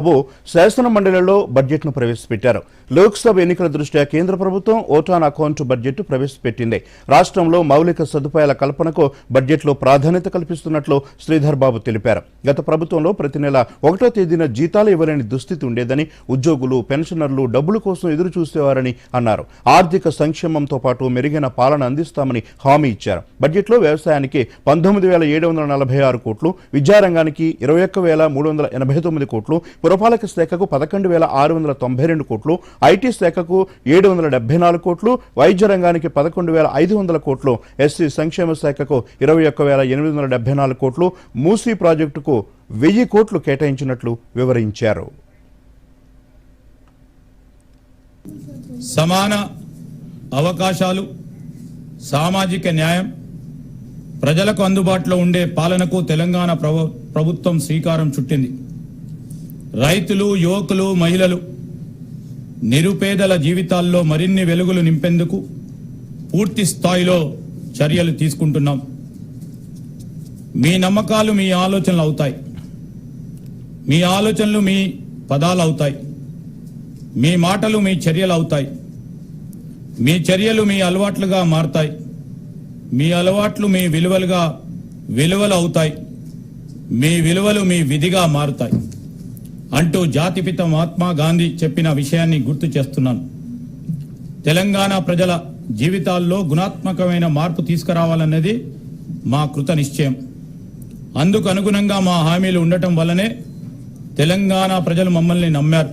బాబు శాసన మండలిలో బడ్జెట్ను ప్రవేశపెట్టారు. లోక్సభ ఎన్నికల దృష్ట్యా కేంద్ర ప్రభుత్వం ఓటాన్ అకౌంట్ బడ్జెట్ ప్రవేశపెట్టింది. రాష్ట్రంలో మౌలిక సదుపాయాల కల్పనకు బడ్జెట్లో ప్రాధాన్యత కల్పిస్తున్నట్లు శ్రీధర్ బాబు తెలిపారు. గత ప్రభుత్వంలో ప్రతి నెల ఒకటో తేదీన జీతాలు ఇవ్వలేని దుస్థితి ఉండేదని ఉద్యోగులు పెన్షనర్లు డబ్బుల కోసం ఎదురు చూసేవారని అన్నారు. ఆర్థిక సంక్షేమంతో పాటు మెరుగైన పాలన అందిస్తామని హామీ ఇచ్చారు. బడ్జెట్లో వ్యవసాయానికి పంతొమ్మిది వేల ఏడు వందల నలభై ఆరు కోట్లు విద్యారంగానికి ఇరవై ఒక్క వేల మూడు వందల ఎనభై తొమ్మిది కోట్లు పురపాలక శాఖకు పదకొండు వేల ఆరు వందల తొంభై రెండు కోట్లు ఐటీ శాఖకు ఏడు వందల డెబ్బై నాలుగు కోట్లు వైద్య రంగానికి పదకొండు వేల ఐదు వందల కోట్లు ఎస్సీ సంక్షేమ శాఖకు ఇరవై ఒక్క వేల ఎనిమిది వందల డెబ్బై నాలుగు కోట్లు మూసీ ప్రాజెక్టుకు వెయ్యి కోట్లు కేటాయించినట్లు వివరించారు. సమాన అవకాశాలు సామాజిక న్యాయం ప్రజలకు అందుబాటులో ఉండే పాలనకు తెలంగాణ ప్రభుత్వం శ్రీకారం చుట్టింది. రైతులు యువకులు మహిళలు నిరుపేదల జీవితాల్లో మరిన్ని వెలుగులు నింపేందుకు పూర్తి స్థాయిలో చర్యలు తీసుకుంటున్నాం. మీ నమ్మకాలు మీ ఆలోచనలు అవుతాయి. మీ ఆలోచనలు మీ పదాలు అవుతాయి. మీ మాటలు మీ చర్యలు అవుతాయి. మీ చర్యలు మీ అలవాట్లుగా మారతాయి. మీ అలవాట్లు మీ విలువలుగా విలువలు అవుతాయి. మీ విలువలు మీ విధిగా మారుతాయి. అంటూ జాతిపిత మహాత్మా గాంధీ చెప్పిన విషయాన్ని గుర్తు చేస్తున్నాను. తెలంగాణ ప్రజల జీవితాల్లో గుణాత్మకమైన మార్పు తీసుకురావాలన్నది మా కృత నిశ్చయం. అందుకు అనుగుణంగా మా హామీలు ఉండటం వల్లనే తెలంగాణ ప్రజలు మమ్మల్ని నమ్మారు.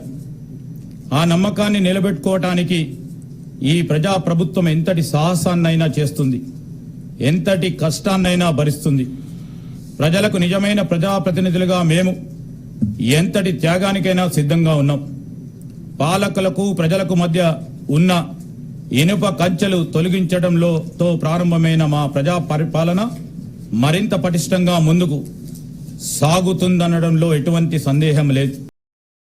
ఆ నమ్మకాన్ని నిలబెట్టుకోవటానికి ఈ ప్రజా ప్రభుత్వం ఎంతటి సాహసాన్నైనా చేస్తుంది. ఎంతటి కష్టాన్నైనా భరిస్తుంది. ప్రజలకు నిజమైన ప్రజాప్రతినిధులుగా మేము ఎంతటి త్యాగానికైనా సిద్ధంగా ఉన్నాం. పాలకులకు ప్రజలకు మధ్య ఉన్న ఇనుప కంచెలు తొలగించడంలో తో ప్రారంభమైన మా ప్రజా పరిపాలన మరింత పటిష్టంగా ముందుకు సాగుతుందనడంలో ఎటువంటి సందేహం లేదు.